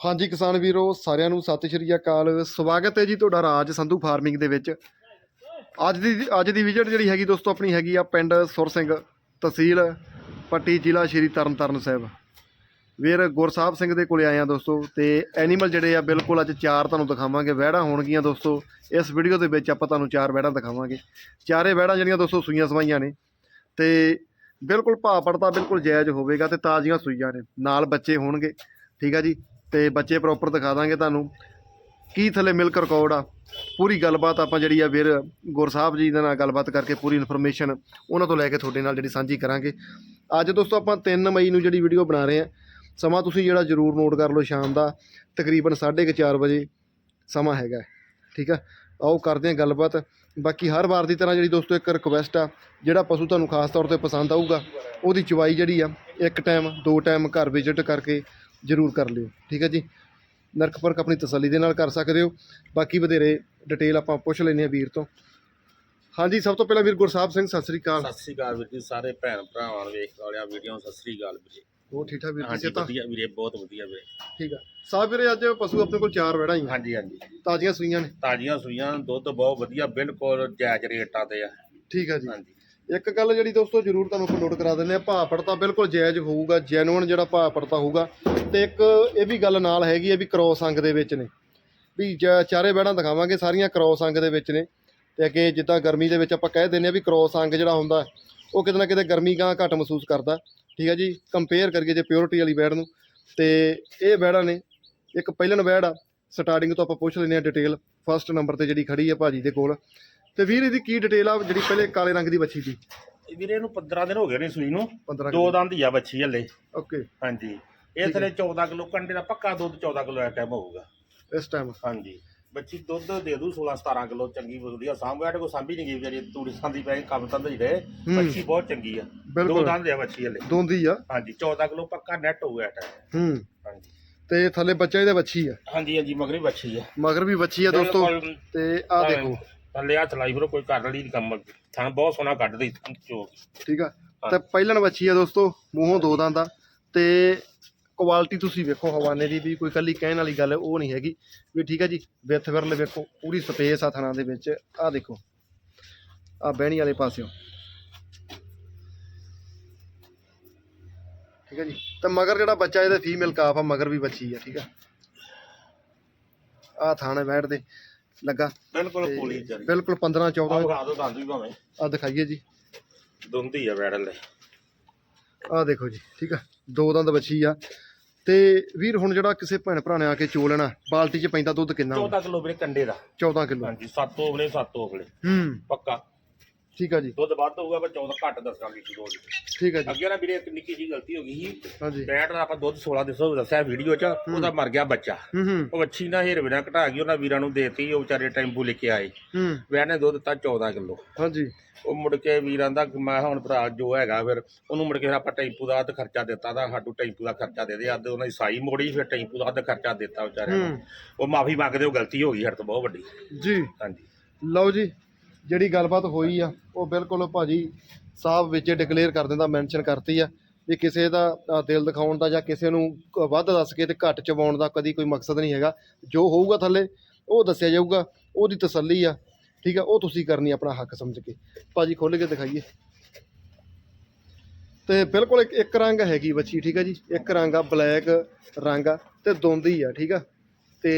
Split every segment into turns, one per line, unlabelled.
ਹਾਂਜੀ ਕਿਸਾਨ ਵੀਰੋ, ਸਾਰਿਆਂ ਨੂੰ ਸਤਿ ਸ਼੍ਰੀ ਅਕਾਲ। ਸਵਾਗਤ ਹੈ ਜੀ ਤੁਹਾਡਾ ਰਾਜ ਸੰਧੂ ਫਾਰਮਿੰਗ ਦੇ ਵਿੱਚ। ਅੱਜ ਦੀ ਅੱਜ ਦੀ ਵਿਜ਼ਿਟ ਜਿਹੜੀ ਹੈਗੀ ਦੋਸਤੋ, ਆਪਣੀ ਹੈਗੀ ਆ ਪਿੰਡ ਸੁਰ ਸਿੰਘ ਤਹਿਸੀਲ, ਪੱਟੀ ਜ਼ਿਲ੍ਹਾ ਸ਼੍ਰੀ ਤਰਨਤਾਰਨ ਸਾਹਿਬ। ਵੀਰ, ਗੁਰਸਾਹਿਬ ਸਿੰਘ ਦੇ ਕੋਲੇ ਆਏ ਆ ਦੋਸਤੋ, ਤੇ ਐਨੀਮਲ ਜਿਹੜੇ ਆ, ਬਿਲਕੁਲ ਅੱਜ ਚਾਰ ਤੁਹਾਨੂੰ ਦਿਖਾਵਾਂਗੇ। ਵਹਿੜਾਂ ਹੋਣਗੀਆਂ ਦੋਸਤੋ, ਇਸ ਵੀਡੀਓ ਦੇ ਵਿੱਚ ਆਪਾਂ ਤੁਹਾਨੂੰ ਚਾਰ ਵਹਿੜਾਂ ਦਿਖਾਵਾਂਗੇ। ਚਾਰੇ ਵਹਿੜਾਂ ਜਿਹੜੀਆਂ ਦੋਸਤੋ, ਸੂਈਆਂ ਸਵਾਈਆਂ ਨੇ। ਤੇ ਬਿਲਕੁਲ ਭਾਅ ਪੜਤਾ ਬਿਲਕੁਲ ਜਾਇਜ਼ ਹੋਵੇਗਾ ਤੇ ਤਾਜ਼ੀਆਂ ਸੂਈਆਂ ਨੇ। ਨਾਲ ਬੱਚੇ ਹੋਣਗੇ। ਠੀਕ ਆ ਜੀ? ਤੇ ਬੱਚੇ ਪ੍ਰੋਪਰ ਦਿਖਾ ਦਾਂਗੇ ਤੁਹਾਨੂੰ। ਕੀ ਥੱਲੇ ਮਿਲਕ ਰਿਕਾਰਡ ਆ? ਪੂਰੀ ਗੱਲਬਾਤ ਆਪਾਂ ਜਿਹੜੀ ਆ ਵੀਰ ਗੁਰ ਸਾਹਿਬ ਜੀ ਦੇ ਨਾਲ ਗੱਲਬਾਤ ਕਰਕੇ ਪੂਰੀ ਇਨਫੋਰਮੇਸ਼ਨ ਉਹਨਾਂ ਤੋਂ ਲੈ ਕੇ ਤੁਹਾਡੇ ਨਾਲ ਜਿਹੜੀ ਸਾਂਝੀ ਕਰਾਂਗੇ। ਅੱਜ ਦੋਸਤੋ ਆਪਾਂ 3 ਮਈ ਨੂੰ ਜਿਹੜੀ ਵੀਡੀਓ ਬਣਾ ਰਹੇ ਆ, ਸਮਾਂ ਤੁਸੀਂ ਜਿਹੜਾ ਜ਼ਰੂਰ ਨੋਟ ਕਰ ਲਓ ਸ਼ਾਮ ਦਾ, ਤਕਰੀਬਨ 4:30 ਵਜੇ ਸਮਾਂ ਹੈਗਾ ਠੀਕ ਆ? ਆਓ ਕਰਦੇ ਹਾਂ ਗੱਲਬਾਤ। ਬਾਕੀ ਹਰ ਵਾਰ ਦੀ ਤਰ੍ਹਾਂ ਜਿਹੜੀ ਦੋਸਤੋ ਇੱਕ ਰਿਕੁਐਸਟ ਆ, ਜਿਹੜਾ ਪਸ਼ੂ ਤੁਹਾਨੂੰ ਖਾਸ ਤੌਰ ਤੇ ਪਸੰਦ ਆਊਗਾ, ਉਹਦੀ ਚਵਾਈ ਜਿਹੜੀ ਆ, ਇੱਕ ਟਾਈਮ ਦੋ ਟਾਈਮ ਘਰ ਵਿਜ਼ਿਟ ਕਰਕੇ ਜ਼ਰੂਰ ਕਰ ਲਿਓ ਠੀਕ ਹੈ ਜੀ? ਨਰਕ ਪਰਕ ਆਪਣੀ ਤਸੱਲੀ ਦੇ ਨਾਲ ਕਰ ਸਕਦੇ ਹੋ। ਬਾਕੀ ਵਧੇਰੇ ਡਿਟੇਲ ਆਪਾਂ ਪੁੱਛ ਲੈਂਦੇ ਹਾਂ ਵੀਰ ਤੋਂ। ਹਾਂਜੀ ਸਭ ਤੋਂ ਪਹਿਲਾਂ ਵੀਰ ਗੁਰਸਾਹਿਬ ਸਿੰਘ ਸਤਿ ਸ੍ਰੀ ਅਕਾਲ।
ਸਤਿ ਸ੍ਰੀ ਅਕਾਲ ਵੀਰ ਜੀ ਸਾਰੇ ਭੈਣ ਭਰਾਵਾਂ ਨੂੰ ਵੇਖ ਵਾਲਿਆਂ ਵੀਡੀਓ ਸਤਿ ਸ੍ਰੀ ਅਕਾਲ ਵੀਰੇ
ਉਹ ਠੀਕ ਠਾਕ ਵੀਰ ਜੀ
ਹਾਂਜੀ
ਸੇ ਤਾਂ
ਵਧੀਆ ਵੀਰੇ ਬਹੁਤ ਵਧੀਆ ਵੀਰੇ।
ਠੀਕ ਆ। ਸਾਹਿਬ ਵੀਰੇ ਅੱਜ ਪਸ਼ੂ ਆਪਣੇ ਕੋਲ ਚਾਰ ਵੜਾ ਹੀ ਆ।
ਹਾਂਜੀ ਹਾਂਜੀ।
ਤਾਜ਼ੀਆਂ ਸੂਈਆਂ ਨੇ।
ਤਾਜ਼ੀਆਂ ਸੂਈਆਂ ਦੁੱਧ ਬਹੁਤ ਵਧੀਆ ਬਿਲਕੁਲ ਜਾਇਜ਼ ਰੇਟਾਂ ਤੇ ਆ।
ਠੀਕ ਆ ਜੀ।
ਹਾਂਜੀ।
ਇੱਕ ਗੱਲ ਜਿਹੜੀ ਦੋਸਤੋ ਜ਼ਰੂਰ ਤੁਹਾਨੂੰ ਆਪਾਂ ਨੋਟ ਕਰਾ ਦਿੰਦੇ ਆ ਭਾਅ ਪੜਤਾ ਬਿਲਕੁਲ ਜਾਇਜ਼ ਹੋਊਗਾ ਜੈਨੂਇਨ ਜਿਹੜਾ ਭਾਅ ਪੜਤਾ ਹੋਊਗਾ ਤੇ ਇੱਕ ਇਹ ਵੀ ਗੱਲ ਨਾਲ ਹੈਗੀ ਹੈ ਵੀ ਕ੍ਰੋਸ ਅੰਗ ਦੇ ਵਿੱਚ ਨੇ। ਵੀ ਜ- ਚਾਰੇ ਬੈੜਾਂ ਦਿਖਾਵਾਂਗੇ, ਸਾਰੀਆਂ ਕ੍ਰੋਸ ਅੰਗ ਦੇ ਵਿੱਚ ਨੇ। ਤੇ ਅੱਗੇ ਜਿੱਦਾਂ ਗਰਮੀ ਦੇ ਵਿੱਚ ਆਪਾਂ ਕਹਿ ਦਿੰਦੇ ਆ ਵੀ ਕ੍ਰੋਸ ਅੰਗ ਜਿਹੜਾ ਹੁੰਦਾ, ਉਹ ਕਿਤੇ ਨਾ ਕਿਤੇ ਗਰਮੀ ਗਾਂ ਘੱਟ ਮਹਿਸੂਸ ਕਰਦਾ। ਠੀਕ ਹੈ ਜੀ? ਕੰਪੇਅਰ ਕਰੀਏ ਜੇ ਪਿਓਰਿਟੀ ਵਾਲੀ ਬੈੜ ਨੂੰ, ਤੇ ਇਹ ਬੈੜਾਂ ਨੇ, ਇੱਕ ਪਹਿਲਨ ਬੈੜ ਆ। ਸਟਾਰਟਿੰਗ ਤੋਂ ਆਪਾਂ ਪੁੱਛ ਲੈਂਦੇ ਆ ਡਿਟੇਲ ਫਸਟ ਨੰਬਰ ਤੇ ਜਿਹੜੀ ਖੜੀ ਆ ਭਾਜੀ ਦੇ ਕੋਲ। ਤੇ ਵੀਰ ਇਹਦੀ ਕੀ ਡਿਟੇਲ ਆ? ਜਿਹੜੀ ਪਹਿਲੇ ਕਾਲੇ ਰੰਗ ਦੀ ਬੱਚੀ ਦੀ
ਇਹ ਵੀਰੇ ਇਹਨੂੰ 15 ਦਿਨ ਹੋ ਗਏ ਨੇ ਸੂਈ ਨੂੰ।
15
ਦੋ ਦੰਦ ਹੀ ਆ ਬੱਚੀ ਹਲੇ।
ਓਕੇ।
ਹਾਂਜੀ। ਇਹ ਥਲੇ 14 ਕਿਲੋ ਕੰਡੇ ਦਾ ਪੱਕਾ ਦੁੱਧ 14 ਕਿਲੋ ਇਸ ਟਾਈਮ ਹੋਊਗਾ।
ਇਸ ਟਾਈਮ
ਹਾਂਜੀ। ਬੱਚੀ ਦੁੱਧ ਦੇ ਦੂ 16 17 ਕਿਲੋ ਚੰਗੀ ਵਧੀਆ। ਸਾਂਭਿਆ ਕੋ ਸਾਂਭੀ ਨਹੀਂ ਗਈ ਵਿਚਾਰੀ ਤੂੜੀ ਸੰਦੀ ਪੈ ਕੰਮ ਤਾਂ ਹੀ ਰਹੇ। ਬੱਚੀ ਬਹੁਤ ਚੰਗੀ ਆ। ਦੋ ਦੰਦ ਆ ਬੱਚੀ ਹਲੇ।
ਦੋਂਦੀ ਆ।
ਹਾਂਜੀ 14 ਕਿਲੋ ਪੱਕਾ ਨੈਟ ਹੋਊਗਾ ਇਸ ਟਾਈਮ
ਹੂੰ।
ਹਾਂਜੀ।
ਤੇ ਥੱਲੇ ਬੱਚਾ ਇਹਦੇ ਬੱਚੀ ਆ।
ਹਾਂਜੀ ਹਾਂਜੀ ਮਗਰੀ ਬੱਚੀ ਆ।
ਮਗਰ ਵੀ ਬੱਚੀ ਆ ਦੋਸਤੋ। ਤੇ ਆਹ ਦੇਖੋ।
ਥੱਲੇ ਹੱਥ ਲਾਈ ਫਿਰ ਕੋਈ ਕਰ ਲਈ ਕੰਮ ਥਣ ਬਹੁਤ ਸੋਹਣਾ ਕੱਢਦੀ ਚੋ
ਠੀਕ ਆ? ਤੇ ਪਹਿਲਣ ਬੱਚੀ ਆ ਦੋਸਤੋ ਮੂੰਹੋਂ ਦੋ ਦੰਦ। ਆ ਤੇ ਕੁਆਲਿਟੀ ਤੁਸੀਂ ਵੇਖੋ ਹਵਾਨੇ ਦੀ ਵੀ ਕੋਈ ਕੱਲੀ ਕਹਿਣ ਵਾਲੀ ਗੱਲ ਉਹ ਨਹੀਂ ਹੈਗੀ। ਵੀ ਠੀਕ ਆ ਜੀ ਵਿੱਥ ਵਿਰਲ ਵੇਖੋ ਪੂਰੀ ਸਪੇਸ ਆ ਥਣਾ ਦੇ ਵਿੱਚ। ਆਹ ਦੇਖੋ ਆਹ ਬਹਿਣੀ ਵਾਲੇ ਪਾਸਿਓਂ। ਠੀਕ ਆ ਜੀ? ਤੇ ਮਗਰ ਜਿਹੜਾ ਬੱਚਾ ਇਹਦਾ ਫੀਮੇਲ ਕਾਫ ਆ ਮਗਰ ਵੀ ਬੱਚੀ ਆ ਠੀਕ ਆ? ਆਹ ਥਾਣੇ ਬੈਠਦੇ ਲੱਗਾ।
ਬਿਲਕੁਲ ਪੋਲੀ ਜਰੀ
ਬਿਲਕੁਲ 15
ਆ
14
ਵਿਖਾ ਦੋ ਦੰਦ ਵੀ ਭਾਵੇਂ।
ਆ ਦਿਖਾਈਏ ਜੀ।
ਦੁੰਦੀ ਆ ਬੈੜਲ ਦੇ।
ਆਹ ਦੇਖੋ ਜੀ ਠੀਕ ਆ। ਦੋ ਦੰਦ ਬੱਚੀ ਆ। ਤੇ ਵੀਰ ਹੁਣ ਜਿਹੜਾ ਕਿਸੇ ਭੈਣ ਭਰਾ ਨੇ ਆ ਕੇ ਚੋ ਲੈਣਾ ਬਾਲਟੀ 'ਚ ਪੈਂਦਾ ਦੁੱਧ ਕਿੰਨਾ
14 ਕਿਲੋ ਵੀਰੇ ਕੰਡੇ ਦਾ।
14 ਕਿਲੋ।
ਹਾਂਜੀ 7 ਓਵਲੇ 7 ਓਵਲੇ।
ਹੂੰ।
ਪੱਕਾ।
ਠੀਕ ਆ ਜੀ।
ਦੁੱਧ ਵੱਧ ਹੋਊਗਾ ਪਰ 14 ਘੱਟ ਦੱਸਾਂਗੇ ਕਿਲੋ ਦੀ
ਠੀਕ ਆ ਜੀ।
ਅੱਗੇ ਨਾ ਵੀਰੇ ਇੱਕ ਨਿੱਕੀ ਜੀ ਗਲਤੀ ਹੋ ਗਈ ਸੀ।
ਹਾਂਜੀ।
ਬੈਟ ਦਾ ਆਪਾਂ ਦੁੱਧ 16 ਦਿਸੋ ਦੱਸਿਆ ਵੀਡੀਓ 'ਚ ਉਹਦਾ ਮਰ ਗਿਆ ਬੱਚਾ।
ਹੂੰ ਹੂੰ।
ਉਹ ਵੱਛੀ ਨਾ ਹੀਰ ਬਿਨਾ ਘਟਾ ਗਈ ਉਹਨਾਂ ਵੀਰਾਂ ਨੂੰ ਦੇਤੀ ਉਹ ਵਿਚਾਰੇ ਟੈਂਪੂ ਲੈ ਕੇ ਆਏ।
ਹੂੰ।
ਵੈਣ ਨੇ ਦੁੱਧ ਦਿੱਤਾ 14 ਕਿਲੋ।
ਹਾਂਜੀ।
ਉਹ ਮੁੜ ਕੇ ਵੀਰਾਂ ਦਾ ਮੈਂ ਹੁਣ ਭਰਾ ਜੋ ਹੈਗਾ ਫਿਰ ਉਹਨੂੰ ਮੁੜ ਕੇ ਫਿਰ ਆਪਾਂ ਟੈਂਪੂ ਦਾ ਅੱਧ ਖਰਚਾ ਦਿੱਤਾ ਤਾਂ ਸਾਡੂ ਟੈਂਪੂ ਦਾ ਖਰਚਾ ਦੇ ਦੇ ਅੱਧ ਉਹਨਾਂ ਦੀ ਸਾਈ ਮੋੜੀ ਫਿਰ ਟੈਂਪੂ ਦਾ ਅੱਧ ਖਰਚਾ ਦਿੱਤਾ ਨੂੰ।
ਹੂੰ।
ਉਹ ਮਾਫੀ ਮੰਗਦੇ ਉਹ ਗਲਤੀ ਹੋ ਗਈ ਸਾਡੇ ਤੋਂ ਬਹੁਤ ਵੱਡੀ।
ਜੀ।
ਹਾਂਜੀ।
ਲਓ ਜੀ। ਜਿਹੜੀ ਗੱਲਬਾਤ ਹੋਈ ਆ, ਉਹ ਬਿਲਕੁਲ ਭਾਜੀ ਸਾਹਿਬ ਵਿੱਚ ਡਿਕਲੇਅਰ ਕਰ ਦਿੰਦਾ ਮੈਂਸ਼ਨ ਕਰਤੀ ਆ ਵੀ ਕਿਸੇ ਦਾ ਦਿਲ ਦਿਖਾਉਣ ਦਾ ਜਾਂ ਕਿਸੇ ਨੂੰ ਵੱਧ ਦੱਸ ਕੇ ਤੇ ਘੱਟ ਚਵਾਉਣ ਦਾ ਕਦੀ ਕੋਈ ਮਕਸਦ ਨਹੀਂ ਹੈਗਾ। ਜੋ ਹੋਊਗਾ ਥੱਲੇ, ਉਹ ਦੱਸਿਆ ਜਾਊਗਾ, ਉਹਦੀ ਤਸੱਲੀ ਆ, ਠੀਕ ਆ, ਉਹ ਤੁਸੀਂ ਕਰਨੀ ਆਪਣਾ ਹੱਕ ਸਮਝ ਕੇ। ਭਾਜੀ ਖੋਲ ਕੇ ਦਿਖਾਈਏ। ਤੇ ਬਿਲਕੁਲ ਇੱਕ ਇੱਕ ਰੰਗ ਹੈਗੀ ਬੱਚੀ, ਠੀਕ ਆ ਜੀ, ਇੱਕ ਰੰਗ ਆ, ਬਲੈਕ ਰੰਗ ਆ ਤੇ ਦੋਂਦੀ ਆ, ਠੀਕ ਆ। ਤੇ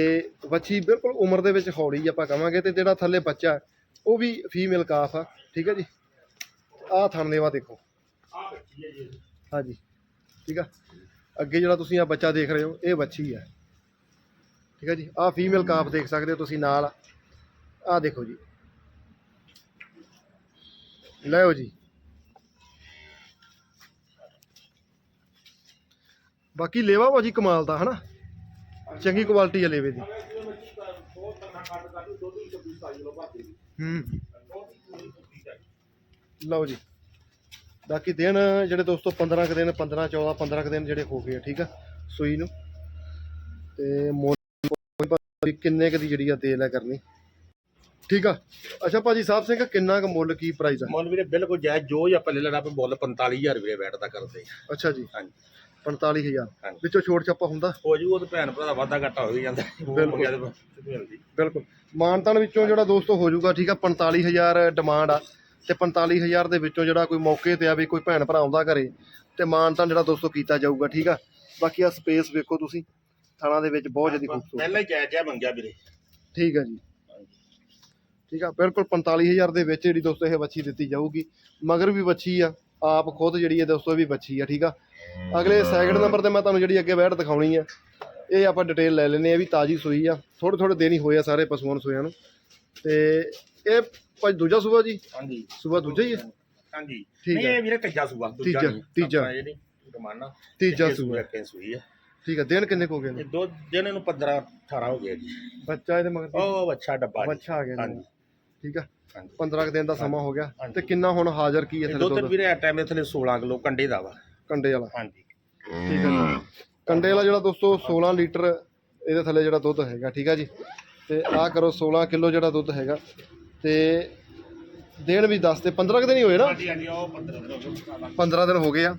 ਬੱਚੀ ਬਿਲਕੁਲ ਉਮਰ ਦੇ ਵਿੱਚ ਹੌਲੀ ਆਪਾਂ ਕਵਾਂਗੇ ਤੇ ਜਿਹੜਾ ਥੱਲੇ ਬੱਚਾ ਉਹ ਵੀ ਫੀਮੇਲ ਕਾਫ ਆ, ਠੀਕ ਹੈ ਜੀ? ਆਹ ਥਣ ਲੇਵਾ ਦੇਖੋ। ਹਾਂਜੀ, ਠੀਕ ਆ? ਅੱਗੇ ਜਿਹੜਾ ਤੁਸੀਂ ਆ ਬੱਚਾ ਦੇਖ ਰਹੇ ਹੋ, ਇਹ ਬੱਚੀ ਆ। ਠੀਕ ਹੈ ਜੀ? ਆਹ ਫੀਮੇਲ ਕਾਫ ਦੇਖ ਸਕਦੇ ਹੋ ਤੁਸੀਂ ਨਾਲ ਆਹ ਦੇਖੋ ਜੀ। ਲਓ ਜੀ। ਬਾਕੀ ਲੇਵਾ ਭਾਜੀ ਕਮਾਲ ਦਾ, ਹਨਾ? ਚੰਗੀ ਕੁਆਲਿਟੀ ਆ ਲੇਵੇ ਦੀ। ਹੂੰ। ਲਓ ਜੀ। ਬਾਕੀ ਦਿਨ ਜਿਹੜੇ ਦੋਸਤੋ 15 ਕੁ ਦਿਨ 15 14 15 ਕੁ ਦਿਨ ਜਿਹੜੇ ਹੋ ਗਏ ਠੀਕ ਆ ਸੂਈ ਨੂੰ। ਤੇ ਮੁੱਲ ਕੋਈ ਪਤਾ ਨੀ ਕਿੰਨੇ ਕੁ ਦੀ ਜਿਹੜੀ ਆ ਤੇਲ ਆ ਕਰਨੀ? ਠੀਕ ਆ। ਅੱਛਾ ਭਾਜੀ ਸਾਹਿਬ ਸਿੰਘ ਕਿੰਨਾ ਕੁ ਮੁੱਲ ਕੀ ਪ੍ਰਾਈਸ ਆ?
ਮੁੱਲ ਵੀਰੇ ਬਿਲਕੁਲ ਜਾਇਜ਼ ਜੋ ਹੀ ਆਪਾਂ ਲੈ ਲੈਣਾ ਆਪਾਂ ਮੁੱਲ 45000 ਵੀਰੇ ਬੈਠ ਦਾ ਕਰਦੇ
ਅੱਛਾ ਜੀ।
ਹਾਂਜੀ।
45000
ਹਾਂਜੀ।
ਵਿੱਚੋਂ ਛੋਟ ਛਾਪਾ ਹੁੰਦਾ।
ਹੋ ਜੂ ਉਹ ਤਾਂ ਭੈਣ ਭਰਾ ਦਾ ਵਾਧਾ ਘਾਟਾ ਹੋ ਹੀ ਜਾਂਦਾ।
ਬਿਲਕੁਲ। ਬਿਲਕੁਲ। ਮਾਨਤਾਨ ਵਿੱਚੋਂ ਜਿਹੜਾ ਦੋਸਤੋ ਹੋ ਜਾਊਗਾ ਠੀਕ ਆ 45000 ਡਿਮਾਂਡ ਆ। ਤੇ 45000 ਦੇ ਵਿੱਚੋਂ ਜਿਹੜਾ ਕੋਈ ਮੌਕੇ ਤੇ ਆ ਵੀ ਕੋਈ ਭੈਣ ਭਰਾ ਆਉਂਦਾ ਘਰੇ ਤੇ ਮਾਨਤਾਨ ਜਿਹੜਾ ਦੋਸਤੋ ਕੀਤਾ ਜਾਊਗਾ ਠੀਕ ਆ। ਬਾਕੀ ਆ ਸਪੇਸ ਵੇਖੋ ਤੁਸੀਂ ਥਾਣਾ ਦੇ ਵਿੱਚ ਬਹੁਤ ਜ਼ਿਆਦਾ ਖੂਬਸੂਰਤ।
ਪਹਿਲਾਂ ਹੀ ਜਾਇਜ਼ ਜਿਹਾ ਮੰਗਿਆ ਵੀਰੇ।
ਠੀਕ ਆ ਜੀ। ਠੀਕ ਆ ਬਿਲਕੁਲ 45000 ਦੇ ਵਿੱਚ ਜਿਹੜੀ ਦੋਸਤੋ ਇਹ ਵੱਛੀ ਦਿੱਤੀ ਜਾਊਗੀ ਮਗਰ ਵੀ ਵੱਛੀ ਆ। ਆਪ ਖੁਦ ਜਿਹੜੀ ਹੈ ਦੋਸਤੋ ਵੀ ਵੱਛੀ ਆ ਠੀਕ ਆ? ਅਗਲੇ ਸੈਕਿੰਡ ਨੰਬਰ ਤੇ ਮੈਂ ਤੁਹਾਨੂੰ ਜਿਹੜੀ ਅੱਗੇ ਵੈਟ ਦਿਖਾਉਣੀ ਆ ਇਹ ਆਪਾਂ ਡਿਟੇਲ ਲੈ ਲੈਨੇ ਆ ਵੀ ਤਾਜੀ ਸੂਈ ਆ ਥੋੜੇ ਥੋੜੇ ਦਿਨ ਹੀ ਹੋਏ ਆ ਸਾਰੇ ਪਸ਼ੂਆਂ ਨੂੰ ਸੂਇਆਂ ਨੂੰ। ਤੇ ਇਹ ਭਾਈ ਦੂਜਾ ਸੂਆ ਜੀ?
ਹਾਂਜੀ।
ਸੂਆ ਦੂਜਾ ਹੀ ਹੈ
ਹਾਂਜੀ। ਨਹੀਂ। ਇਹ ਵੀਰੇ ਤੀਜਾ ਸੂਆ ਦੂਜਾ ਨਹੀਂ।
ਤੀਜਾ।
ਰਮਾਨਾ
ਤੀਜਾ ਸੂਆ।
ਸੂਈ ਹੈ
ਠੀਕ ਆ ਦਿਨ ਕਿੰਨੇ ਕੁ ਹੋ ਗਏ ਨੇ
ਦੋ ਦਿਨ ਇਹਨੂੰ 15 18 ਹੋ ਗਏ ਜੀ।
ਬੱਚਾ ਇਹਦੇ ਮਗਰ
ਉਹ ਅੱਛਾ ਡੱਬਾ।
ਬੱਚਾ ਆ ਗਿਆ
ਹਾਂਜੀ।
ਠੀਕ ਆ?
ਹਾਂਜੀ।
15 ਕੁ ਦਿਨ ਦਾ ਸਮਾਂ ਹੋ ਗਿਆ। ਤੇ ਕਿੰਨਾ ਹੁਣ ਹਾਜ਼ਰ ਕੀ ਹੈ
ਦੁੱਧ ਵੀਰੇ ਆ ਟਾਈਮ ਥਲੇ 16 ਕਿਲੋ ਕੰਡੇ ਦਾ ਵਾ।
ਕੰਡੇ ਵਾਲਾ।
ਹਾਂਜੀ।
ਠੀਕ ਹੈ ਕੰਡੇ ਵਾਲਾ ਜਿਹੜਾ ਦੋਸਤੋ 16 ਲੀਟਰ ਇਹਦੇ ਥੱਲੇ ਜਿਹੜਾ ਦੁੱਧ ਹੈਗਾ ਠੀਕ ਆ ਜੀ? ਤੇ ਆਹ ਕਰੋ 16 ਕਿਲੋ ਜਿਹੜਾ ਦੁੱਧ ਹੈਗਾ। ਤੇ ਦਿਨ ਵੀ 10 ਤੇ 15 ਕੁ ਦਿਨ ਹੀ ਹੋਏ ਨਾ?
ਹਾਂਜੀ ਹਾਂਜੀ ਉਹ 15 ਕਿਲੋ
15 ਦਿਨ ਹੋ ਗਏ ਆ।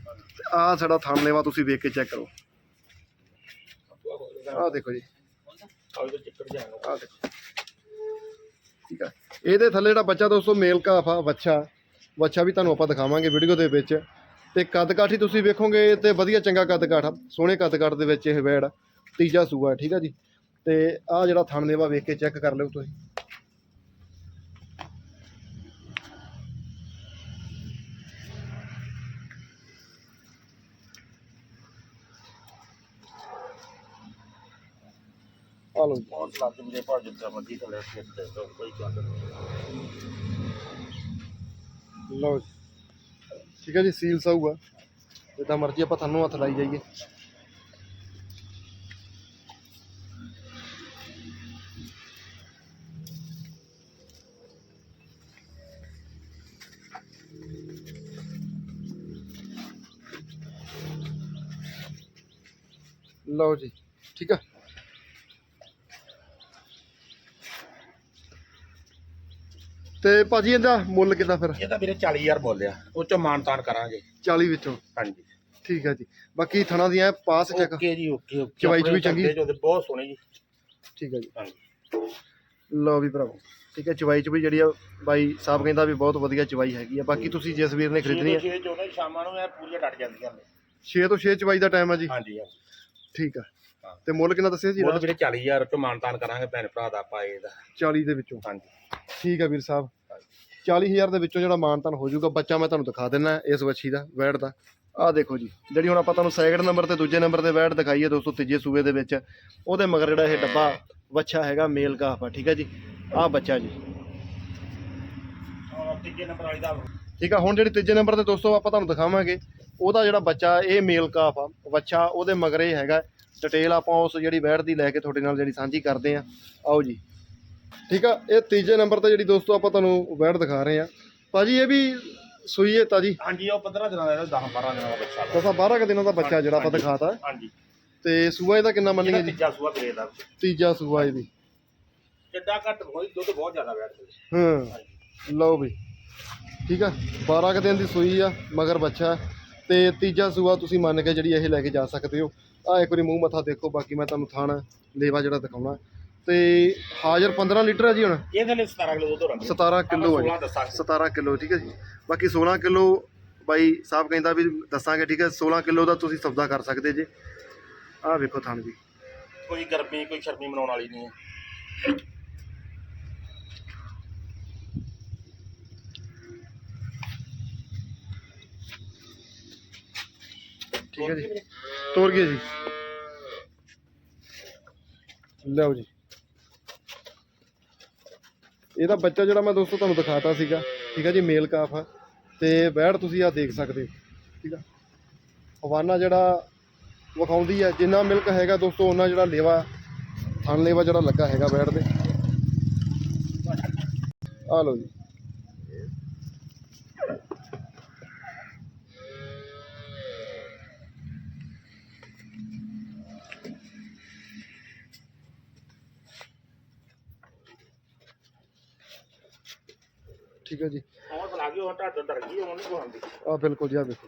ਆਹ ਸਾਡਾ ਥਣ ਲੇਵਾ ਤੁਸੀਂ ਵੇਖ ਕੇ ਚੈੱਕ ਕਰੋ। ਆਹ ਦੇਖੋ ਜੀ।
ਆਹ
ਦੇਖੋ। ਠੀਕ ਆ। ਇਹਦੇ ਥੱਲੇ ਜਿਹੜਾ ਬੱਚਾ ਦੋਸਤੋ, ਮੇਲ ਕਾਫ ਆ, ਵੱਛਾ। ਵੱਛਾ ਵੀ ਤੁਹਾਨੂੰ ਆਪਾਂ ਦਿਖਾਵਾਂਗੇ ਵੀਡੀਓ ਦੇ ਵਿੱਚ। ਤੇ ਕੱਦ ਕਾਠੀ ਤੁਸੀਂ ਵੇਖੋਗੇ ਤੇ ਵਧੀਆ ਚੰਗਾ ਕੱਦ ਕਾਠ ਆ। ਸੋਹਣੇ ਕੱਦ ਕਾਠ ਦੇ ਵਿੱਚ ਇਹ ਵੈੜ ਤੀਜਾ ਸੂਆ, ਠੀਕ ਆ ਜੀ। ਤੇ ਆਹ ਜਿਹੜਾ ਥਣ ਲੇਵਾ ਵੇਖ ਕੇ ਚੈੱਕ ਕਰ ਲਿਓ ਤੁਸੀਂ। ਆ ਲਓ
ਬਹੁਤ ਲੱਗ ਵੀਰੇ ਭਾ ਜਿੱਦਾਂ ਮਰਜ਼ੀ ਥਲੇ ਤੇ ਤਾਂ ਕੋਈ ਚੱਕਰ ਨਹੀਂ
ਲਓ ਜੀ। ਠੀਕ ਹੈ ਜੀ ਸੀਲ ਸਾਊਗਾ ਜਿੱਦਾਂ ਮਰਜ਼ੀ ਆਪਾਂ ਤੁਹਾਨੂੰ ਹੱਥ ਲਾਈ ਜਾਈਏ। ਲਓ ਜੀ। ਠੀਕ ਆ ਤੇ ਭਾਜੀ ਇਹਦਾ ਮੁੱਲ ਕਿੰਨਾ ਫਿਰ?
ਇਹ ਤਾਂ ਵੀਰੇ 40000 ਬੋਲਿਆ ਉਹ ਚ ਮਾਨਤਾਨ ਕਰਾਂਗੇ।
40 ਵਿੱਚੋਂ?
ਹਾਂਜੀ।
ਠੀਕ ਹੈ ਜੀ। ਬਾਕੀ ਥਣਾ ਦੀਆਂ ਪਾਸ ਚੈੱਕ
ਓਕੇ ਜੀ ਓਕੇ ਓਕੇ।
ਚਵਾਈ
ਆਪਣੇ
ਚੰਗੀ?
ਬਹੁਤ ਸੋਹਣੀ ਜੀ।
ਠੀਕ ਹੈ ਜੀ।
ਹਾਂਜੀ।
ਲਓ ਵੀ ਭਰਾਵੋ। ਠੀਕ ਹੈ ਚਵਾਈ ਚ ਵੀ ਜਿਹੜੀ ਆ ਬਾਈ ਸਾਹਿਬ ਕਹਿੰਦਾ ਵੀ ਬਹੁਤ ਵਧੀਆ ਚਵਾਈ ਹੈਗੀ ਆ। ਬਾਕੀ ਤੁਸੀਂ ਜਿਸ ਵੀਰ ਨੇ ਖਰੀਦਣੀ ਹੈ
ਛੇ ਚੋਦੇ ਸ਼ਾਮਾਂ ਨੂੰ ਇਹ ਪੂਰੀਆਂ ਡਟ ਜਾਂਦੀਆਂ ਨੇ।
6 ਤੋਂ 6 ਚਵਾਈ ਦਾ ਟਾਈਮ ਆ ਜੀ।
ਹਾਂਜੀ।
ਠੀਕ ਆ। ਤੇ ਮੁੱਲ ਕਿੰਨਾ ਦੱਸਿਆ ਜੀ
ਉਹ
ਇਹਦਾ
ਵੀਰੇ 40000 ਚ ਮਾਨਤਾਨ ਕਰਾਂਗੇ ਭੈਣ ਭਰਾ ਦਾ ਪਾਏ ਦਾ
40 ਦੇ ਵਿੱਚੋਂ?
ਹਾਂਜੀ।
ਠੀਕ ਆ ਵੀਰ ਸਾਹਿਬ। 40000 ਦੇ ਵਿੱਚੋਂ ਜਿਹੜਾ ਮਾਨਤਨ ਹੋ ਜਾਊਗਾ ਬੱਚਾ ਮੈਂ ਤੁਹਾਨੂੰ ਦਿਖਾ ਦਿੰਨਾ ਇਸ ਵੱਛੀ ਦਾ ਵੈੜ ਦਾ। ਆਹ ਦੇਖੋ ਜੀ ਜਿਹੜੀ ਹੁਣ ਆਪਾਂ ਤੁਹਾਨੂੰ ਸੈਕਿੰਡ ਨੰਬਰ ਤੇ ਦੂਜੇ ਨੰਬਰ ਤੇ ਵੈੜ ਦਿਖਾਈ ਹੈ ਦੋਸਤੋ ਤੀਜੇ ਸੂਬੇ ਦੇ ਵਿੱਚ ਉਹਦੇ ਮਗਰ ਜਿਹੜਾ ਇਹ ਡੱਬਾ ਵੱਛਾ ਹੈਗਾ ਮੇਲ ਕਾਫ ਆ ਠੀਕ ਹੈ ਜੀ? ਆਹ ਬੱਚਾ ਜੀ।
ਔਰ ਤੀਜੇ ਨੰਬਰ ਵਾਲੀ ਦਾ।
ਠੀਕ ਆ ਹੁਣ ਜਿਹੜੀ ਤੀਜੇ ਨੰਬਰ ਤੇ ਦੋਸਤੋ ਆਪਾਂ ਤੁਹਾਨੂੰ ਦਿਖਾਵਾਂਗੇ ਉਹਦਾ ਜਿਹੜਾ ਬੱਚਾ ਇਹ ਮੇਲ ਕਾਫ ਆ ਬੱਚਾ ਉਹਦੇ ਮਗਰ ਇਹ ਹੈਗਾ ਡਿਟੇਲ ਆਪਾਂ ਉਸ ਜਿਹੜੀ ਵੈੜ ਦੀ ਲੈ ਕੇ ਤੁਹਾਡੇ ਨਾਲ ਜਿਹੜੀ ਸਾਂਝੀ ਕਰਦੇ ਆ ਆਓ ਜੀ। ਠੀਕ ਆ ਇਹ ਤੀਜੇ ਨੰਬਰ ਤੇ ਜਿਹੜੀ ਦੋਸਤੋ ਆਪਾਂ ਤੁਹਾਨੂੰ ਵੈੜ ਦਿਖਾ ਰਹੇ ਆ ਭਾਜੀ ਇਹ ਵੀ ਸੂਈ ਹੈ ਤਾਜੀ?
ਹਾਂਜੀ ਉਹ 15 ਦਿਨਾਂ ਦਾ 10 12 ਦਿਨਾਂ ਦਾ ਬੱਚਾ।
ਦਸਾਂ 12 ਕੁ ਦਿਨਾਂ ਦਾ ਬੱਚਾ ਜਿਹੜਾ ਆਪਾਂ। ਦਿਖਾਤਾ।
ਹਾਂਜੀ।
ਤੇ ਸੂਆ ਇਹਦਾ ਕਿੰਨਾ ਮੰਨੀਏ ਜੀ?
ਤੀਜਾ ਸੂਆ ਵੀਰੇ ਦਾ
ਤੀਜਾ ਸੂਆ ਇਹਦੀ।
ਜਿੱਦਾਂ ਘੱਟ ਹੋਈ ਦੁੱਧ ਬਹੁਤ ਜ਼ਿਆਦਾ ਬੈਠਦੇ
ਹਾਂ। ਲਓ ਵੀ। ਠੀਕ ਆ 12 ਕੁ ਦਿਨ ਦੀ ਸੂਈ ਆ ਮਗਰ ਬੱਚਾ। ਤੇ ਤੀਜਾ ਸੂਆ ਤੁਸੀਂ ਮੰਨ ਕੇ ਜਿਹੜੀ ਇਹ ਲੈ ਕੇ ਜਾ ਸਕਦੇ ਹੋ। ਆ ਇੱਕ ਵਾਰੀ ਮੂੰਹ ਮੱਥਾ ਦੇਖੋ ਬਾਕੀ ਮੈਂ ਤੁਹਾਨੂੰ ਥਾਣ ਲੇਵਾ ਜਿਹੜਾ ਦਿਖਾਉਣਾ। ਤੇ ਹਾਜ਼ਰ 15 ਲੀਟਰ ਹੈ ਜੀ ਹੁਣ।
ਇਹਦੇ ਲਈ 17 ਕਿਲੋ ਦੁੱਧ ਹੋਣਾ
17 ਕਿਲੋ ਹੈ
16 ਦੱਸਾਂਗੇ।
17 ਕਿਲੋ ਠੀਕ ਹੈ ਜੀ। ਬਾਕੀ 16 ਕਿਲੋ ਬਾਈ ਸਾਹਿਬ ਕਹਿੰਦਾ ਵੀ ਦੱਸਾਂਗੇ ਠੀਕ ਹੈ 16 ਕਿਲੋ ਦਾ ਤੁਸੀਂ ਸੌਦਾ ਕਰ ਸਕਦੇ ਜੇ। ਆਹ ਵੇਖੋ ਥਣ ਜੀ।
ਕੋਈ ਗਰਮੀ ਕੋਈ ਸ਼ਰਮੀ ਮਨਾਉਣ ਵਾਲੀ ਨਹੀਂ ਹੈ।
ਠੀਕ ਹੈ ਜੀ। ਤੋਰ ਗਏ ਜੀ। ਲਓ ਜੀ। ਇਹਦਾ ਬੱਚਾ ਜਿਹੜਾ ਮੈਂ ਦੋਸਤੋ ਤੁਹਾਨੂੰ ਦਿਖਾਤਾ ਸੀਗਾ, ਠੀਕ ਹੈ ਜੀ, ਮੇਲ ਕਾਫ ਆ। ਤੇ ਬੈੜ ਤੁਸੀਂ ਆ ਦੇਖ ਸਕਦੇ ਹੋ, ਠੀਕ ਆ। ਹਵਾਨਾ ਜਿਹੜਾ ਵਿਖਾਉਂਦੀ ਹੈ ਜਿੰਨਾ ਮਿਲਕ ਹੈਗਾ ਦੋਸਤੋ ਉਹਨਾਂ ਜਿਹੜਾ ਲੇਵਾ, ਥਣ ਲੇਵਾ ਜਿਹੜਾ ਲੱਗਾ ਹੈਗਾ ਬੈੜ ਦੇ। ਆ ਲਓ ਜੀ। ਠੀਕ ਹੈ ਜੀ।
ਉਹ
ਬਿਲਕੁਲ ਜੀ ਆ ਦੇਖੋ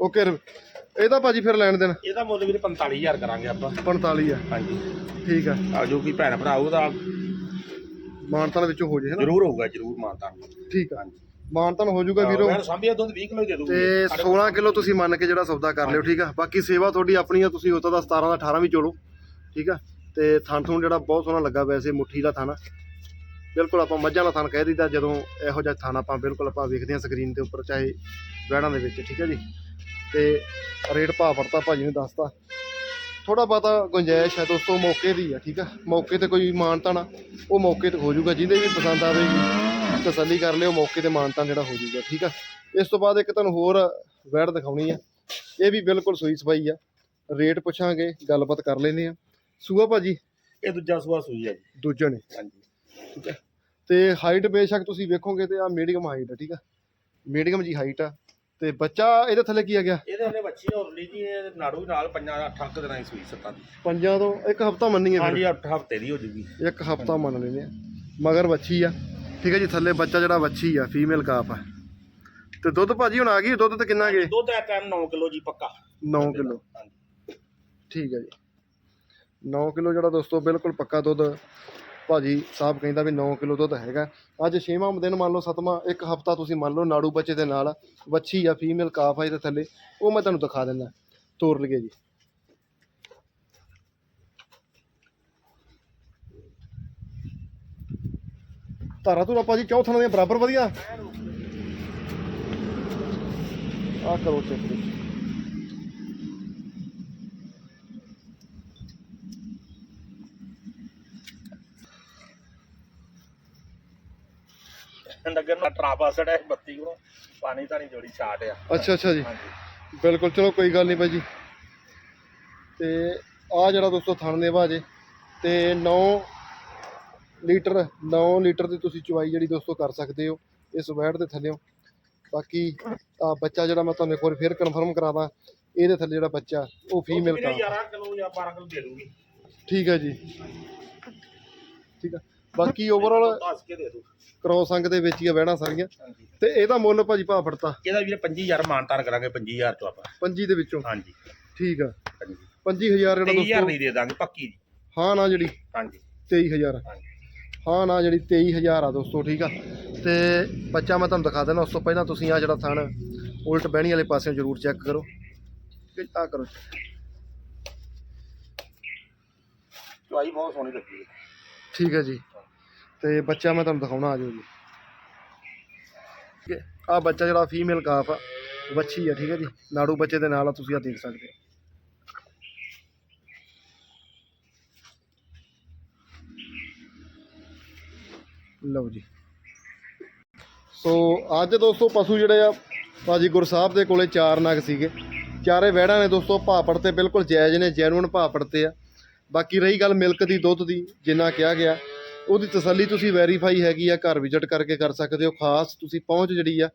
ਓਕੇ ਇਹਦਾ ਭਾਜੀ ਫਿਰ ਲੈਣ ਦੇਣ।
ਇਹਦਾ ਮੁੱਲ ਵੀਰੇ 45000 ਕਰਾਂਗੇ ਆਪਾਂ।
45 ਆ।
ਹਾਂਜੀ।
ਠੀਕ ਆ।
ਆ ਜੋ ਕਿ ਭੈਣ ਭਰਾ ਉਹਦਾ
ਮਾਨਤਾਨ ਵਿੱਚੋਂ ਹੋ ਜੇ ਹੈ ਨਾ?
ਜ਼ਰੂਰ ਹੋਊਗਾ ਜ਼ਰੂਰ ਮਾਨਤਾ
ਠੀਕ ਆ। ਮਾਨਤਨ ਹੋ ਜਾਊਗਾ ਵੀਰੋ।
ਮੈਂ ਸਾਂਭਿਆ ਦੁੱਧ 20 ਕਿਲੋ ਦੇ ਦੂੰਗਾ।
ਤੇ 16 ਕਿਲੋ ਤੁਸੀਂ ਮੰਨ ਕੇ ਜਿਹੜਾ ਸੌਦਾ ਕਰ ਲਿਓ ਠੀਕ ਆ। ਬਾਕੀ ਸੇਵਾ ਤੁਹਾਡੀ ਆਪਣੀ ਆ ਤੁਸੀਂ ਉਤੋਂ ਦਾ 17 ਦਾ 18 ਵੀ ਚੋਲੋ। ਠੀਕ ਆ? ਤੇ ਥਣ ਥੁਣ ਜਿਹੜਾ ਬਹੁਤ ਸੋਹਣਾ ਲੱਗਾ ਵੈਸੇ ਮੁੱਠੀ ਦਾ ਥਣ। ਬਿਲਕੁਲ ਆਪਾਂ ਮੱਝਾਂ ਦਾ ਥਣ ਕਹਿ ਦਿੱਤਾ ਜਦੋਂ ਇਹੋ ਜਿਹਾ ਥਣ ਆਪਾਂ ਬਿਲਕੁਲ ਆਪਾਂ ਵੇਖਦੇ ਹਾਂ ਸਕਰੀਨ ਦੇ ਉੱਪਰ, ਚਾਹੇ ਵਹਿੜਾਂ ਦੇ ਵਿੱਚ, ਠੀਕ ਹੈ ਜੀ? ਤੇ ਰੇਟ ਭਾਅ ਫੜਤਾ ਭਾਜੀ ਨੇ ਦੱਸਤਾ। ਥੋੜਾ ਬਹੁਤਾ ਗੁੰਜਾਇਸ਼ ਹੈ ਦੋਸਤੋ, ਮੌਕੇ ਦੀ ਆ, ਠੀਕ ਆ? ਮੌਕੇ ਤੇ ਕੋਈ ਮਾਨਤਾ ਨਾ, ਉਹ ਮੌਕੇ ਤੇ ਹੋ ਜਾਊਗਾ। ਜਿਹਦੇ ਵੀ ਪਸੰਦ ਆਵੇਗੀ ਤਸੱਲੀ ਕਰ ਲਿਓ, ਮੌਕੇ ਤੇ ਮਾਨਤਾ ਜਿਹੜਾ ਹੋ ਜਾਊਗਾ, ਠੀਕ ਆ? ਇਸ ਤੋਂ ਬਾਅਦ ਇੱਕ ਤੁਹਾਨੂੰ ਹੋਰ ਵੈੜ ਦਿਖਾਉਣੀ ਆ। ਇਹ ਵੀ ਬਿਲਕੁਲ ਸੂਈ ਸਫ਼ਾਈ ਆ। ਰੇਟ ਪੁੱਛਾਂਗੇ, ਗੱਲਬਾਤ ਕਰ ਲੈਂਦੇ ਆ। ਸੂਆ ਭਾਜੀ?
ਇਹ ਦੂਜਾ ਸੂਆ ਸੂਈ ਹੈ ਜੀ।
ਦੂਜੇ ਨੇ
ਹਾਂਜੀ।
ਠੀਕ ਹੈ ਤੇ ਹਾਈਟ ਬੇਸ਼ੱਕ ਤੁਸੀਂ ਵੇਖੋਗੇ ਤੇ ਆ ਮੀਡੀਅਮ ਹਾਈਟ ਆ ਠੀਕ ਆ? ਮੀਡੀਅਮ ਜੀ ਹਾਈਟ ਆ। ਤੇ ਬੱਚਾ ਇਹਦੇ ਥੱਲੇ ਕੀ ਆ ਗਿਆ?
ਇਹਦੇ ਹਲੇ ਬੱਚੀ ਹੋਰ ਲਈ ਜੀ ਇਹ ਨਾੜੂ ਨਾਲ ਪੰਜਾਂ ਦਾ 8 ਦਿਨਾਂ ਦੀ ਸੂਈ ਸੱਤਾਂ ਦੀ।
ਪੰਜਾਂ ਤੋਂ ਇੱਕ ਹਫਤਾ ਮੰਨੀਏ
ਹਾਂਜੀ
ਫਿਰ।
8 ਹਫ਼ਤੇ ਦੀ ਹੋ ਜੂਗੀ।
ਇੱਕ ਹਫਤਾ ਮੰਨ ਲੈਨੇ ਆ। ਮਗਰ ਵੱਛੀ ਆ। ਠੀਕ ਹੈ ਜੀ ਥੱਲੇ ਬੱਚਾ ਜਿਹੜਾ ਵੱਛੀ ਆ ਫੀਮੇਲ ਕਾਪ ਆ। ਤੇ ਦੁੱਧ ਭਾਜੀ ਹੁਣ ਆ ਗਈ? ਦੁੱਧ ਤੇ ਕਿੰਨਾ ਗਏ
ਦੁੱਧ ਦਾ ਟਾਈਮ 9 ਕਿਲੋ ਜੀ ਪੱਕਾ।
9 ਕਿਲੋ।
ਹਾਂਜੀ।
ਠੀਕ ਹੈ ਜੀ। 9 ਕਿਲੋ ਜਿਹੜਾ ਦੋਸਤੋ, ਬਿਲਕੁਲ ਪੱਕਾ ਦੁੱਧ ਭਾਜੀ ਸਾਹਿਬ ਕਹਿੰਦਾ ਵੀ 9 ਕਿਲੋ ਦੁੱਧ ਹੈਗਾ। ਅੱਜ 6ਵਾਂ ਦਿਨ ਮੰਨ ਲਓ 7ਵਾਂ ਇੱਕ ਹਫਤਾ ਤੁਸੀਂ ਮੰਨ ਲਓ ਨਾੜੂ ਬੱਚੇ ਦੇ ਨਾਲ, ਵੱਛੀ ਆ ਫੀਮੇਲ ਕਾਫ ਆ ਇਹਦੇ ਥੱਲੇ, ਉਹ ਮੈਂ ਤੁਹਾਨੂੰ ਦਿਖਾ ਦਿੰਦਾ। ਤੋਰ ਲਈਏ ਜੀ। ਧਾਰਾ ਧੂਰਾ ਭਾਜੀ ਚੌਥਾਂ ਦੀਆਂ ਬਰਾਬਰ ਵਧੀਆ? ਆ ਕਰੋ ਚੈੱਕ
ਨਗਰ ਨਾਲ ਟਰਾਪਾ ਸੜਿਆ 32 ਕਿਲੋ ਪਾਣੀ ਤਾਂ ਨਹੀਂ ਜੋੜੀ ਛਾਟ ਆ।
ਅੱਛਾ ਅੱਛਾ ਜੀ।
ਹਾਂਜੀ।
ਬਿਲਕੁਲ ਚਲੋ ਕੋਈ ਗੱਲ ਨਹੀਂ ਭਾਈ ਜੀ ਤੇ ਆ ਜਿਹੜਾ ਦੋਸਤੋ ਥਣ ਦੇ ਭਾਜੇ ਤੇ 9 ਲੀਟਰ 9 ਲੀਟਰ ਦੀ ਤੁਸੀਂ ਚੁਆਈ ਜਿਹੜੀ ਦੋਸਤੋ ਕਰ ਸਕਦੇ ਹੋ ਇਸ ਵੈਟ ਦੇ ਥੱਲੇਓ ਬਾਕੀ ਆ ਬੱਚਾ ਜਿਹੜਾ ਮੈਂ ਤੁਹਾਨੂੰ ਇੱਕ ਵਾਰ ਫੇਰ ਕਨਫਰਮ ਕਰਾਦਾ ਇਹਦੇ ਥੱਲੇ ਜਿਹੜਾ ਬੱਚਾ ਉਹ ਫੀਮੇਲ ਕਾ।
11 ਕਿਲੋ ਜਾਂ 12 ਕਿਲੋ ਦੇ ਦੂਗੀ।
ਠੀਕ ਹੈ ਜੀ। ਠੀਕ ਹੈ ਬਾਕੀ ਓਵਰਆਲ
ਦੱਸ ਕੇ ਦੇ ਦੂ।
ਕ੍ਰੋਸ ਅੰਗ ਦੇ ਵਿੱਚ ਹੀ ਆ ਵਹਿਣਾ ਸਾਰੀਆਂ।
ਹਾਂਜੀ
ਤੇ ਇਹਦਾ ਮੁੱਲ ਭਾਜੀ ਭਾ ਫੜਤਾ।
ਇਹਦਾ ਵੀਰੇ 25000 ਮਾਨਤਾਨ ਕਰਾਂਗੇ 25000 ਚੋਂ ਆਪਾਂ।
25 ਦੇ ਵਿੱਚੋਂ।
ਹਾਂਜੀ।
ਠੀਕ ਆ।
ਹਾਂਜੀ।
25000 ਜਿਹੜਾ
23000
ਦੋਸਤੋ
ਦੀ ਦੇ ਦਾਂਗੇ ਪੱਕੀ ਜੀ।
ਹਾਂ ਨਾ ਜਿਹੜੀ।
ਹਾਂਜੀ।
23000
ਹਾਂਜੀ।
ਹਾਂ ਨਾ ਜਿਹੜੀ 23000 ਆ ਦੋਸਤੋ ਠੀਕ ਆ। ਤੇ ਬੱਚਾ ਮੈਂ ਤੁਹਾਨੂੰ ਦਿਖਾ ਦੇਣਾ ਉਸ ਤੋਂ ਪਹਿਲਾਂ ਤੁਸੀਂ ਆ ਜਿਹੜਾ ਥਣ ਉਲਟ ਬਹਿਣੀ ਵਾਲੇ ਪਾਸਿਓਂ ਜ਼ਰੂਰ ਚੈੱਕ ਕਰੋ। ਤੇ ਆ ਕਰੋ।
ਚੁਆਈ ਬਹੁਤ ਸੋਹਣੀ ਲੱਗੀ। ਹੈ
ਠੀਕ ਹੈ ਜੀ। ਤੇ ਬੱਚਾ ਮੈਂ ਤੁਹਾਨੂੰ ਦਿਖਾਉਣਾ ਆ ਜਾਓ ਜੀ। ਠੀਕ ਹੈ ਆ ਬੱਚਾ ਜਿਹੜਾ ਫੀਮੇਲ ਕਾਫ ਆ, ਵੱਛੀ ਆ, ਠੀਕ ਹੈ ਜੀ। ਨਾੜੂ ਬੱਚੇ ਦੇ ਨਾਲ ਆ, ਤੁਸੀਂ ਆ ਦੇਖ ਸਕਦੇ ਹੋ। ਲਓ ਜੀ। ਸੋ ਅੱਜ ਦੋਸਤੋ ਪਸ਼ੂ ਜਿਹੜੇ ਆ, ਭਾਜੀ ਗੁਰਸਾਹਿਬ ਦੇ ਕੋਲੇ ਚਾਰ ਨਗ ਸੀਗੇ। ਚਾਰੇ ਵਹਿੜਾਂ ਨੇ ਦੋਸਤੋ ਭਾਪੜ ਤੇ ਬਿਲਕੁਲ ਜਾਇਜ਼ ਨੇ ਜੈਨੂਨ ਭਾਪੜ ਤੇ ਆ। ਬਾਕੀ ਰਹੀ ਗੱਲ ਮਿਲਕ ਦੀ, ਦੁੱਧ ਦੀ, ਜਿੰਨਾ ਕਿਹਾ ਗਿਆ। ਉਹਦੀ ਤਸੱਲੀ ਤੁਸੀਂ ਵੈਰੀਫਾਈ ਹੈਗੀ ਆ ਘਰ ਵਿਜ਼ਿਟ ਕਰਕੇ ਕਰ ਸਕਦੇ ਹੋ। ਖਾਸ ਤੁਸੀਂ ਪਹੁੰਚ ਜਿਹੜੀ ਆ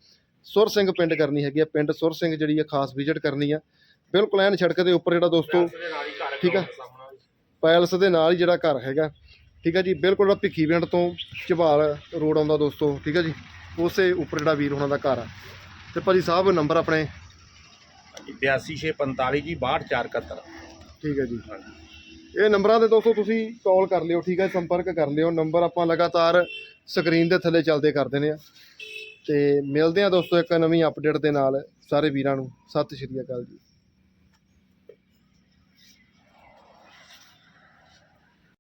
ਸੁਰ ਸਿੰਘ ਪਿੰਡ ਕਰਨੀ ਹੈਗੀ ਆ। ਪਿੰਡ ਸੁਰ ਸਿੰਘ ਜਿਹੜੀ ਆ ਖਾਸ ਵਿਜ਼ਿਟ ਕਰਨੀ ਆ। ਬਿਲਕੁਲ ਐਨ ਸੜਕ ਦੇ ਉੱਪਰ ਜਿਹੜਾ ਦੋਸਤੋ ਠੀਕ ਆ। ਪੈਲਸ ਦੇ ਨਾਲ ਹੀ ਜਿਹੜਾ ਘਰ ਹੈਗਾ। ਠੀਕ ਹੈ ਜੀ ਬਿਲਕੁਲ ਜਿਹੜਾ ਭਿੱਖੀ ਪਿੰਡ ਤੋਂ ਝਬਾਲ ਰੋਡ ਆਉਂਦਾ ਦੋਸਤੋ ਠੀਕ ਹੈ ਜੀ? ਉਸੇ ਉੱਪਰ ਜਿਹੜਾ ਵੀਰ ਹੋਣਾ ਦਾ ਘਰ ਆ। ਤੇ ਭਾਜੀ ਸਾਹਿਬ ਨੰਬਰ ਆਪਣੇ?
82645 ਜੀ 62471
ਠੀਕ ਹੈ ਜੀ।
ਹਾਂਜੀ।
ਇਹ ਨੰਬਰਾਂ ਤੇ ਦੋਸਤੋ ਤੁਸੀਂ ਕਾਲ ਕਰ ਲਿਓ, ਠੀਕ ਹੈ, ਸੰਪਰਕ ਕਰ ਲਿਓ। ਨੰਬਰ ਆਪਾਂ ਲਗਾਤਾਰ ਸਕਰੀਨ ਦੇ ਥੱਲੇ ਚੱਲਦੇ ਕਰ ਦਿੰਦੇ ਆ। ਤੇ ਮਿਲਦੇ ਆ ਦੋਸਤੋ ਇੱਕ ਨਵੀਂ ਅਪਡੇਟ ਦੇ ਨਾਲ, ਸਾਰੇ ਵੀਰਾਂ ਨੂੰ। ਸਤਿ ਸ਼੍ਰੀ ਅਕਾਲ ਜੀ।